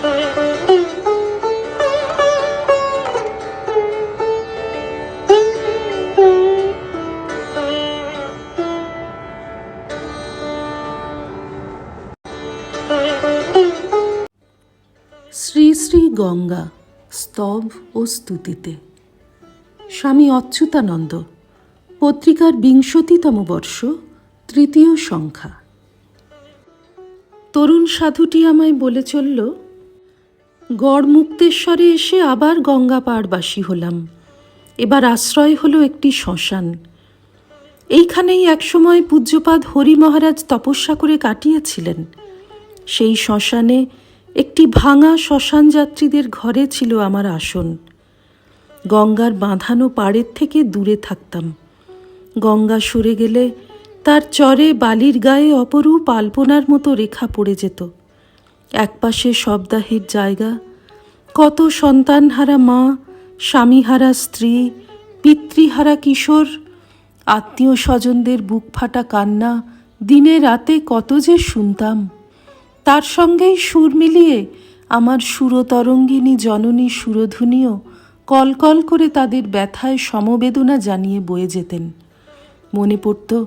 শ্রী শ্রী গঙ্গা, স্তব ও স্তুতিতে। স্বামী অচ্যুতানন্দ, পত্রিকার বিংশতিতম বর্ষ, তৃতীয় সংখ্যা। তরুণ সাধুটি আমায় বলে চলল গড় মুক্তেশ্বরে এসে আবার গঙ্গা পাড়বাসী হলাম। এবার আশ্রয় হলো একটি শ্মশান। এইখানেই একসময় পূজ্যপাদ হরি মহারাজ তপস্যা করে কাটিয়েছিলেন। সেই শ্মশানে একটি ভাঙা শ্মশান যাত্রীদের ঘরে ছিল আমার আসন। গঙ্গার বাঁধানো পাড়ের থেকে দূরে থাকতাম। গঙ্গা সরে গেলে তার চরে বালির গায়ে অপরূপ আলপনার মতো রেখা পড়ে যেত। একপাশে শবদাহের জায়গা। কত সন্তানহারা মা, স্বামীহারা স্ত্রী, পিতৃহারা কিশোর আত্মীয় স্বজনদের বুক ফাটা কান্না, দিনে রাতে কত যে শুনতাম। তার সঙ্গেই সুর মিলিয়ে আমার সুরতরঙ্গিনী জননী সুরধুনিও কলকল করে তাদের ব্যথায় সমবেদনা জানিয়ে বয়ে যেতেন। মনে পড়ত,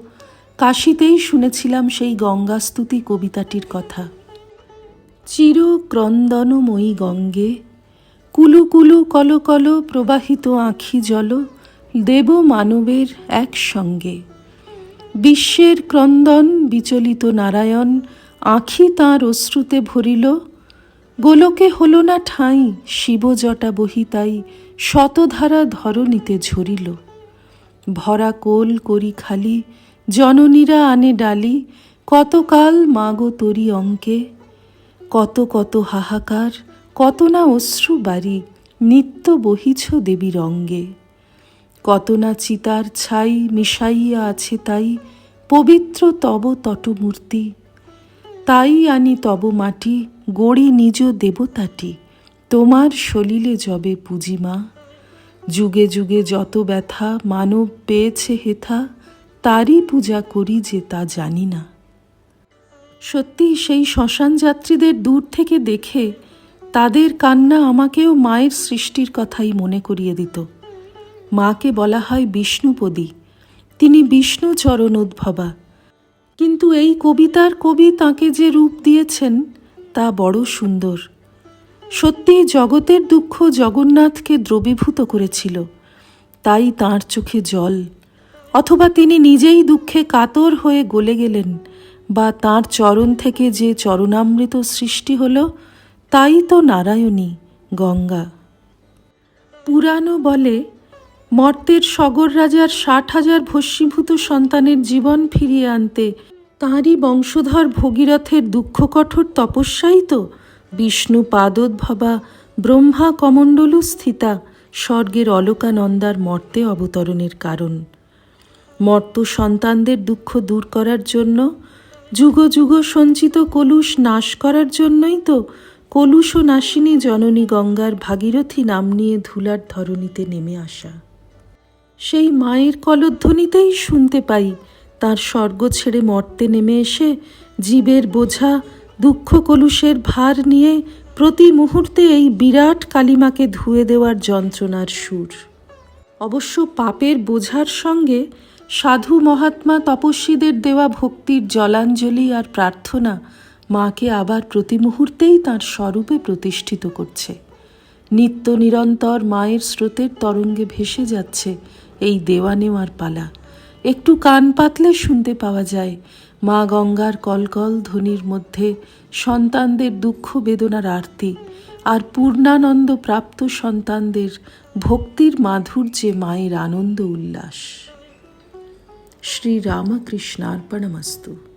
কাশিতেই শুনেছিলাম সেই গঙ্গাস্তুতি কবিতাটির কথা। চির ক্রন্দনময়ী গঙ্গে, কুলু কুলু কল কল প্রবাহিত আঁখি জল দেব মানবের একসঙ্গে। বিশ্বের ক্রন্দন বিচলিত নারায়ণ আঁখি তাঁর অশ্রুতে ভরিল, গোলকে হলো না ঠাঁই শিবজটা বহিতাই শতধারা ধরণীতে ঝরিল। ভরা কোল করি খালি, জননীরা আনে ডালি, কতকাল মাগো তরি অঙ্কে কত কত হাহাকার, কত না অশ্রু বাড়ি নিত্য বহিছ দেবীর অঙ্গে কত না চিতার ছাই মিশাইয়া আছে তাই, পবিত্র তব তটমূর্তি। তাই আনি তব মাটি, গড়ি নিজ দেবতাটি। তোমার সলিলে যবে পুজিমা যুগে যুগে যত ব্যথা মানব পেয়েছে হেথা, তারই পূজা করি যে তা জানি না। সত্যি সেই শ্মশান যাত্রীদের দূর থেকে দেখে তাদের কান্না আমাকেও মায়ের সৃষ্টির কথাই মনে করিয়ে দিত। মাকে বলা হয় বিষ্ণুপদী। তিনি বিষ্ণু চরণ উদ্ভবা। কিন্তু এই কবিতার কবি তাকে যে রূপ দিয়েছেন তা বড় সুন্দর। সত্যি জগতের দুঃখ জগন্নাথকে দ্রবীভূত করেছিল। তাই তার চোখে জল। অথবা তিনি নিজেই দুঃখে কাতর হয়ে গলে গেলেন। বা তার চরণ থেকে যে চরণামৃত সৃষ্টি হল, তাই তো নারায়ণী গঙ্গা। পুরাণও বলে, মর্তের সগর রাজার ষাট হাজার ভস্মীভূত সন্তানের জীবন ফিরিয়ে আনতে তাঁরই বংশধর ভগীরথের দুঃখ কঠোর তপস্যাই তো বিষ্ণু পাদোদ্ভবা ব্রহ্মা কমণ্ডলু স্থিতা স্বর্গের অলোকানন্দার মর্তে অবতরণের কারণ। মর্ত সন্তানদের দুঃখ দূর করার জন্য যুগ যুগ সঞ্চিত কলুষ নাশ করার জন্যই তো কলুষ ও নাশিনী জননী গঙ্গার ভাগীরথী নাম নিয়ে ধুলার ধরণীতে নেমে আসা। সেই মায়ের কলধ্বনিতেই শুনতে পাই তার স্বর্গ ছেড়ে মর্তে নেমে এসে জীবের বোঝা, দুঃখ কলুষের ভার নিয়ে প্রতি মুহূর্তে এই বিরাট কালিমাকে ধুয়ে দেওয়ার যন্ত্রণার সুর। অবশ্য পাপের বোঝার সঙ্গে সাধু মহাত্মা তপস্বীদের দেওয়া ভক্তির জলাঞ্জলি আর প্রার্থনা মাকে আবার প্রতি মুহূর্তেই তাঁর স্বরূপে প্রতিষ্ঠিত করছে। নিত্য নিরন্তর মায়ের স্রোতের তরঙ্গে ভেসে যাচ্ছে এই দেওয়া নেওয়ার পালা। একটু কান পাতলে শুনতে পাওয়া যায়, মা গঙ্গার কলকল ধ্বনির মধ্যে সন্তানদের দুঃখ বেদনার আরতি। আর পূর্ণানন্দ প্রাপ্ত সন্তানদের ভক্তির মাধুর্যে মায়ের আনন্দ উল্লাস। শ্রী রামকৃষ্ণার্পণমস্তু।